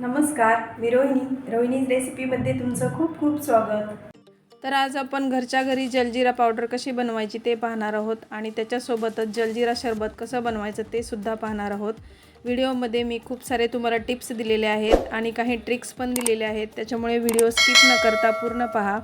नमस्कार मी रोहिणी. रोहिणी रेसिपीमध्ये तुमचं खूप खूप स्वागत. तर आज आपण घरच्या घरी जलजिरा पावडर कशी बनवायची ते पाहणार आहोत आणि त्याच्यासोबतच जलजिरा शरबत कसं बनवायचं ते सुद्धा पाहणार आहोत. व्हिडिओमध्ये मी खूप सारे तुम्हाला टिप्स दिलेले आहेत आणि काही ट्रिक्स पण दिलेले आहेत. त्याच्यामुळे व्हिडिओ स्किप न करता पूर्ण पहा.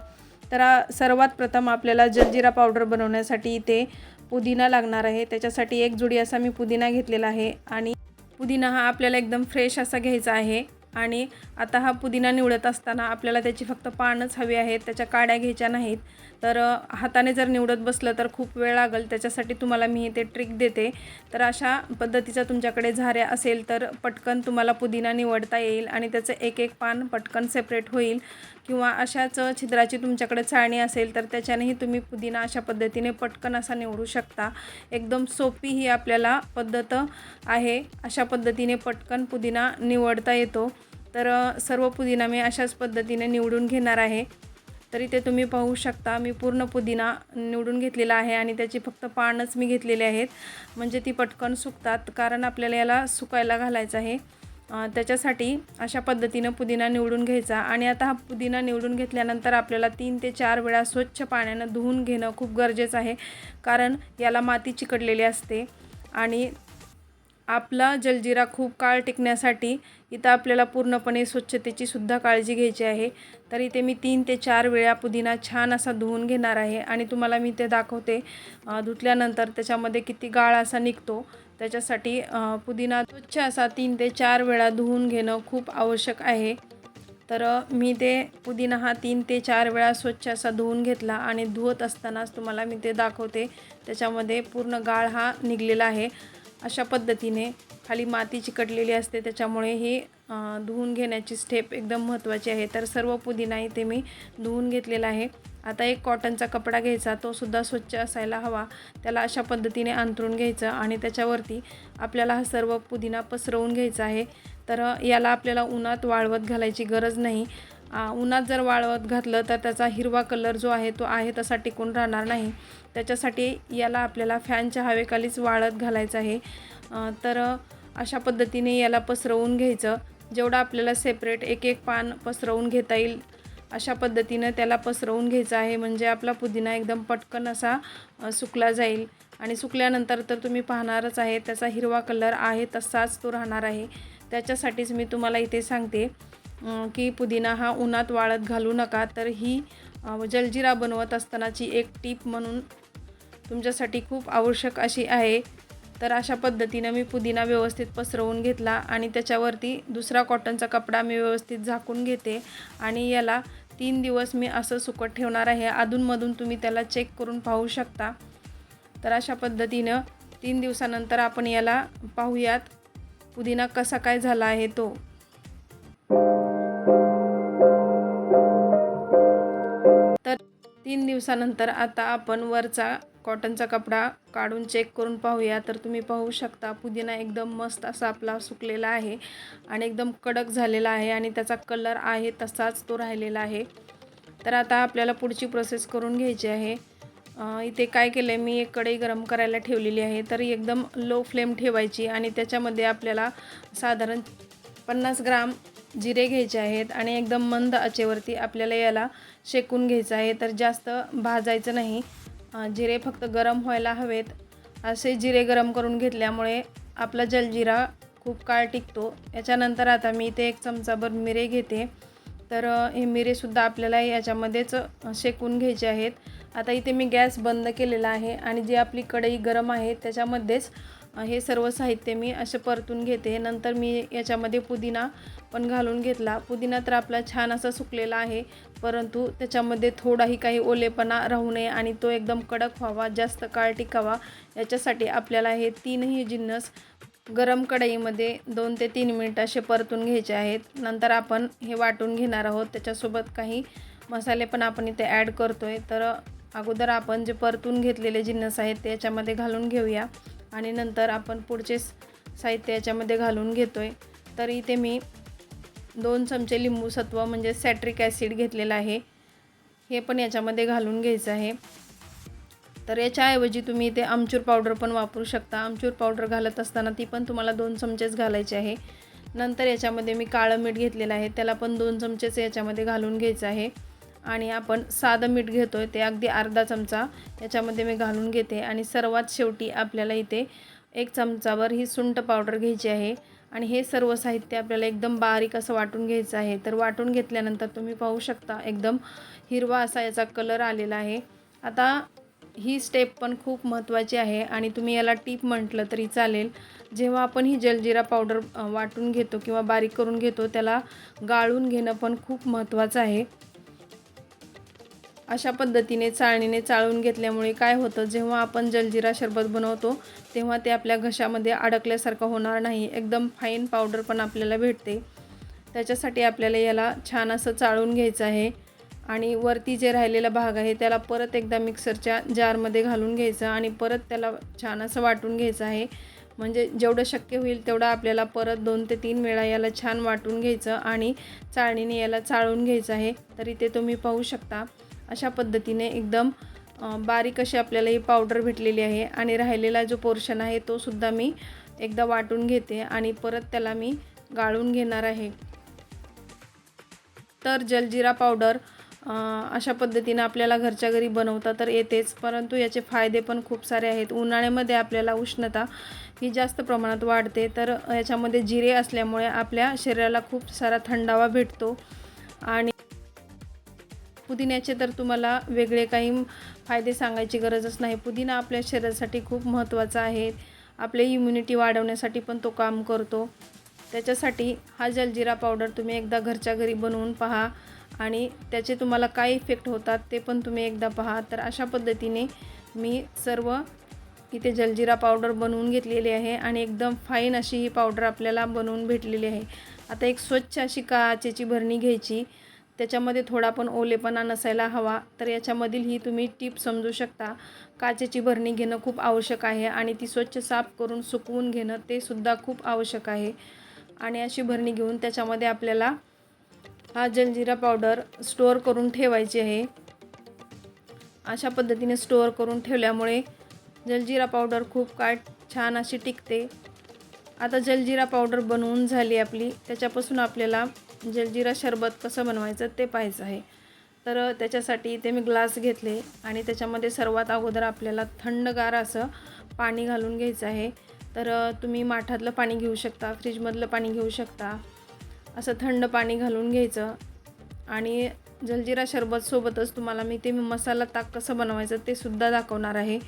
तर सर्वात प्रथम आपल्याला जलजिरा पावडर बनवण्यासाठी इथे पुदिना लागणार आहे. त्याच्यासाठी एक जुडी असा मी पुदिना घेतलेला आहे आणि पुदिना हा आपल्याला एकदम फ्रेश असा घ्यायचा आहे. आणि आता हा पुदिना निवडत असताना आपल्याला त्याची फक्त पानच हवी आहेत त्याच्या काड्या घ्यायच्या नाहीत. तर हाताने जर निवडत बसलं तर खूप वेळ लागेल. त्याच्यासाठी तुम्हाला मी ते ट्रिक देते. तर अशा पद्धतीचा तुमच्याकडे झाऱ्या असेल तर पटकन तुम्हाला पुदिना निवडता येईल आणि त्याचं एक एक पान पटकन सेपरेट होईल. किंवा अशाच छिद्राची तुमच्याकडे चाळणी असेल तर त्याच्यानेही तुम्ही पुदिना अशा पद्धतीने पटकन असा निवडू शकता. एकदम सोपी ही आपल्याला पद्धत आहे. अशा पद्धतीने पटकन पुदिना निवडता येतो. तर सर्व पुदिना मी अशाच पद्धतीने निवडून घेणार आहे. तरी ते तुम्ही पाहू शकता मी पूर्ण पुदिना निवडून घेतलेला आहे आणि त्याची फक्त पानच मी घेतलेले आहेत. म्हणजे ती पटकन सुकतात कारण आपल्याला याला सुकायला घालायचं आहे. त्याच्यासाठी अशा पद्धतीनं पुदिना निवडून घ्यायचा. आणि आता हा पुदिना निवडून घेतल्यानंतर आपल्याला तीन ते चार वेळा स्वच्छ पाण्यानं धुवून घेणं खूप गरजेचं आहे. कारण याला माती चिकटलेली असते. आणि आपला जलजिरा खूप काळ टिकण्यासाठी इथं आपल्याला पूर्णपणे स्वच्छतेची सुद्धा काळजी घ्यायची आहे. तर इथे मी तीन ते चार वेळा पुदिना छान असा धुवून घेणार आहे. आणि तुम्हाला मी ते दाखवते. धुतल्यानंतर त्याच्यामध्ये किती गाळ असा निघतो. त्याच्यासाठी पुदिना स्वच्छ असा तीन ते चार वेळा धुवून घेणं खूप आवश्यक आहे. तर मी ते पुदिना हा तीन ते चार वेळा स्वच्छ असा धुवून घेतला आणि धुवत असतानाच तुम्हाला मी ते दाखवते. त्याच्यामध्ये पूर्ण गाळ हा निघलेला आहे. अशा पद्धतीने खाली माती चिकटलेली असते त्याच्यामुळे ही धुवून घेण्याची स्टेप एकदम महत्त्वाची आहे. तर सर्व पुदिना इथे मी धुवून घेतलेला आहे. आता एक कॉटनचा कपडा घ्यायचा तो सुद्धा स्वच्छ असायला हवा. त्याला अशा पद्धतीने अंथरून घ्यायचं आणि त्याच्यावरती आपल्याला हा सर्व पुदिना पसरवून घ्यायचा आहे. तर याला आपल्याला उन्हात वाळवत घालायची गरज नाही. उन्हात जर वाळवत घातलं तर त्याचा हिरवा कलर जो आहे तो आहे तसा टिकून राहणार नाही. त्याच्यासाठी याला आपल्याला फॅनच्या हवेखालीच वाळत घालायचं आहे. तर अशा पद्धतीने याला पसरवून घ्यायचं. जेवढा आपल्याला सेपरेट एक एक पान पसरवून घेता येईल अशा पद्धतीनं त्याला पसरवून घ्यायचं आहे. म्हणजे आपला पुदिना एकदम पटकन असा सुकला जाईल. आणि सुकल्यानंतर तर तुम्ही पाहणारच आहे त्याचा हिरवा कलर आहे तसाच तो राहणार आहे. त्याच्यासाठीच मी तुम्हाला इथे सांगते की पुदिना हा उन्हात वाळत घालू नका. तर ही जलजिरा बनवत असतानाची एक टीप म्हणून तुमच्यासाठी खूप आवश्यक अशी आहे. तर अशा पद्धतीनं मी पुदिना व्यवस्थित पसरवून घेतला आणि त्याच्यावरती दुसरा कॉटनचा कपडा मी व्यवस्थित झाकून घेते. आणि याला तीन दिवस मी असं सुकत ठेवणार आहे. अधूनमधून तुम्ही त्याला चेक करून पाहू शकता. तर अशा पद्धतीनं तीन दिवसानंतर आपण याला पाहूयात पुदिना कसा काय झाला आहे तो. तर तीन दिवसानंतर आता आपण वरचा कॉटनचा कपडा काढून चेक करून पाहूया. तर तुम्ही पाहू शकता पुदिना एकदम मस्त असा आपला सुकलेला आहे आणि एकदम कडक झालेला आहे आणि त्याचा कलर आहे तसाच तो राहिलेला आहे. तर आता आपल्याला पुढची प्रोसेस करून घ्यायची आहे. इथे काय केलं आहे मी एक कढई गरम करायला ठेवलेली आहे. तर एकदम लो फ्लेम ठेवायची आणि त्याच्यामध्ये आपल्याला साधारण पन्नास ग्राम जिरे घ्यायचे आहेत आणि एकदम मंद आचेवरती आपल्याला याला शेकून घ्यायचं आहे. तर जास्त भाजायचं नाही. जिरे फक्त गरम व्हायला हवेत. असे जिरे गरम करून घेतल्यामुळे आपला जलजिरा खूप काळ टिकतो. याच्यानंतर आता मी इथे एक चमचाभर मिरे घेते. तर हे मिरेसुद्धा आपल्याला याच्यामध्येच शेकून घ्यायचे आहेत. आता इथे मी गॅस बंद केलेला आहे आणि जी आपली कढई गरम आहे त्याच्यामध्येच हे सर्व साहित्य मी असे परतून घेते. नंतर मी याच्यामध्ये पुदिना पण घालून घेतला. पुदिना तर आपला छान असा सुकलेला आहे परंतु त्याच्यामध्ये थोडाही काही ओलेपणा राहू नये आणि तो एकदम कडक व्हावा जास्त काळ टिकावा. याच्यासाठी आपल्याला हे तीनही जिन्नस गरम कढईमध्ये दोन ते तीन मिनिट असे परतून घ्यायचे आहेत. नंतर आपण हे वाटून घेणार आहोत. त्याच्यासोबत काही मसाले पण आपण इथे ॲड करतो आहे तर अगोदर आपण जे परतून घेतलेले जिन्नस आहेत ते याच्यामध्ये घालून घेऊया. आणि नंतर आपण पुढचे स- साहित्य याच्यामध्ये घालून घेतो आहे तर इथे मी दोन चमचे लिंबू सत्व म्हणजे सॅट्रिक ॲसिड घेतलेलं आहे. हे पण याच्यामध्ये घालून घ्यायचं आहे. तर याच्याऐवजी तुम्ही इथे आमचूर पावडर पण वापरू शकता. आमचूर पावडर घालत असताना ती पण तुम्हाला दोन चमचेच घालायची आहे. नंतर याच्यामध्ये मी काळं मीठ घेतलेलं आहे. त्याला पण दोन चमचेच याच्यामध्ये घालून घ्यायचं आहे. आणि आपण साधं मीठ घेतो आहे ते अगदी अर्धा चमचा. याच्यामध्ये मी घालून घेते. आणि सर्वात शेवटी आपल्याला इथे एक चमचावर ही सुंठ पावडर घ्यायची आहे. आणि हे सर्व साहित्य आपल्याला एकदम बारीक असं वाटून घ्यायचं आहे. तर वाटून घेतल्यानंतर तुम्ही पाहू शकता एकदम हिरवा असा याचा कलर आलेला आहे. आता ही स्टेप पण खूप महत्त्वाची आहे. आणि तुम्ही याला टीप म्हटलं तरी चालेल. जेव्हा आपण ही जलजिरा पावडर वाटून घेतो किंवा बारीक करून घेतो त्याला गाळून घेणं पण खूप महत्त्वाचं आहे. अशा पद्धतीने चाळणीने चाळून घेतल्यामुळे काय होतं जेव्हा आपण जलजिरा सरबत बनवतो तेव्हा ते आपल्या घशामध्ये अडकल्यासारखं होणार नाही. एकदम फाईन पावडर पण आपल्याला भेटते. त्याच्यासाठी आपल्याला याला छान असं चाळून घ्यायचं आहे. आणि वरती जे राहिलेला भाग आहे त्याला परत एकदा मिक्सरच्या जारमध्ये घालून घ्यायचं आणि परत त्याला छान असं वाटून घ्यायचं आहे. म्हणजे जेवढं शक्य होईल तेवढं आपल्याला परत दोन ते तीन वेळा याला छान वाटून घ्यायचं आणि चाळणीने याला चाळून घ्यायचं आहे. तरी ते तुम्ही पाहू शकता. अशा पद्धतीने एकदम बारीक अशी आपल्याला ही पावडर भेटलेली आहे. आणि राहिलेला जो पोर्शन आहे तो सुद्धा मी एकदा वाटून घेते आणि परत त्याला मी गाळून घेणार आहे. तर जलजिरा पावडर अशा पद्धतीनं आपल्याला घरच्या घरी बनवता तर येतेच परंतु याचे फायदे पण खूप सारे आहेत. उन्हाळ्यामध्ये आपल्याला उष्णता ही जास्त प्रमाणात वाढते तर याच्यामध्ये जिरे असल्यामुळे आपल्या शरीराला खूप सारा थंडावा भेटतो. आणि पुदिन्याचे तर तुम्हाला वेगळे काही फायदे सांगायची गरजच नाही. पुदिना आपल्या शरीरासाठी खूप महत्त्वाचा आहे. आपले इम्युनिटी वाढवण्यासाठी पण तो काम करतो. त्याच्यासाठी हा जलजिरा पावडर तुम्ही एकदा घरच्या घरी बनवून पहा आणि त्याचे तुम्हाला काय इफेक्ट होतात ते पण तुम्ही एकदा पहा. तर अशा पद्धतीने मी सर्व इथे जलजिरा पावडर बनवून घेतलेली आहे आणि एकदम फाईन अशी ही पावडर आपल्याला बनवून भेटलेली आहे. आता एक स्वच्छ अशी काचेची भरणी घ्यायची. त्याच्यामध्ये थोडा पण ओलेपणा नसायला हवा. तर याच्यामधील ही तुम्ही टीप समजू शकता. काचेची भरणी घेणं खूप आवश्यक आहे आणि ती स्वच्छ साफ करून सुकवून घेणं ते सुद्धा खूप आवश्यक आहे. आणि अशी भरणी घेऊन त्याच्यामध्ये आपल्याला हा जलजिरा पावडर स्टोअर करून ठेवायची आहे. अशा पद्धतीने स्टोअर करून ठेवल्यामुळे जलजिरा पावडर खूप काळ छान अशी टिकते. आता जलजिरा पावडर बनवून झाली आपली. त्याच्यापासून आपल्याला जलजिरा शरबत कसं बनवायचं ते पाहायचं आहे. तर त्याच्यासाठी इथे मी ग्लास घेतले आणि त्याच्यामध्ये सर्वात अगोदर आपल्याला थंडगार असं पाणी घालून घ्यायचं आहे. तर तुम्ही माठातलं पाणी घेऊ शकता फ्रीजमधलं पाणी घेऊ शकता. असं थंड पाणी घालून घ्यायचं. आणि जलजिरा शरबतसोबतच तुम्हाला मी ते मसाला ताक कसं बनवायचं ते सुद्धा दाखवणार आहे.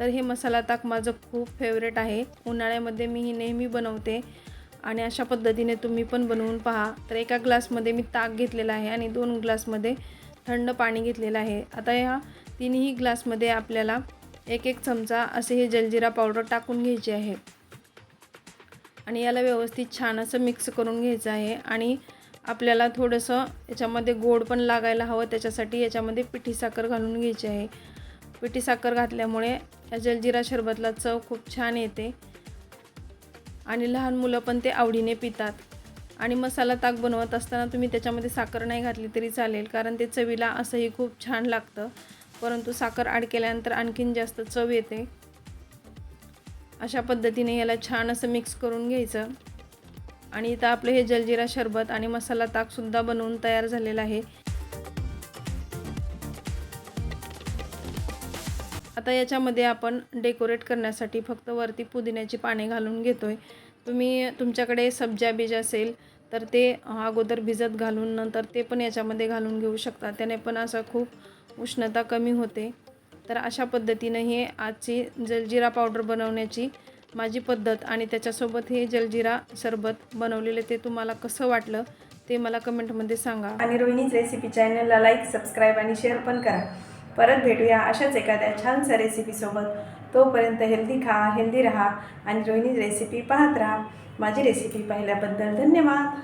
तर हे मसाला ताक माझं खूप फेवरेट आहे. उन्हाळ्यामध्ये मी ही नेहमी बनवते. आणि अशा पद्धतीने तुम्ही पण बनवून पहा. तर एका ग्लासमध्ये मी ताक घेतलेला आहे आणि दोन ग्लासमध्ये थंड पाणी घेतलेलं आहे. आता ह्या तिन्ही ग्लासमध्ये आपल्याला एक एक चमचा असे हे जलजिरा पावडर टाकून घ्यायचे आहे. आणि याला व्यवस्थित छान असं मिक्स करून घ्यायचं आहे आणि आपल्याला थोडंसं याच्यामध्ये गोड पण लागायला हवं त्याच्यासाठी याच्यामध्ये पिठी साखर घालून घ्यायची आहे. पिठी साखर घातल्यामुळे या जलजिरा शरबतला चव खूप छान येते. आणि लहान मुलं पण ते आवडीने पितात. आणि मसाला ताक बनवत असताना तुम्ही त्याच्यामध्ये साखर नाही घातली तरी चालेल कारण ते चवीला असंही खूप छान लागतं. परंतु साखर आड केल्यानंतर आणखीन जास्त चव येते. अशा पद्धतीने याला छान असं मिक्स करून घ्यायचं. आणि इथं आपलं हे जलजिरा शरबत आणि मसाला ताकसुद्धा बनवून तयार झालेलं आहे. आता याच्यामध्ये आपण डेकोरेट करण्यासाठी फक्त वरती पुदिन्याची पाने घालून घेतो आहे तुम्ही तुमच्याकडे सब्जा बीज असेल तर ते अगोदर भिजत घालून नंतर ते पण याच्यामध्ये घालून घेऊ शकता. त्याने पण असं खूप उष्णता कमी होते. तर अशा पद्धतीनं हे आजची जलजिरा पावडर बनवण्याची माझी पद्धत आणि त्याच्यासोबत हे जलजिरा सरबत बनवलेले ते तुम्हाला कसं वाटलं ते मला कमेंटमध्ये सांगा. आणि रोहिणीच रेसिपी चॅनलला लाईक सबस्क्राईब आणि शेअर पण करा. परत भेटूया अशाच एखाद्या छानशा रेसिपीसोबत तोपर्यंत हेल्दी खा हेल्दी राहा आणि रोहिणी रेसिपी पाहत राहा. माझी रेसिपी पाहिल्याबद्दल धन्यवाद.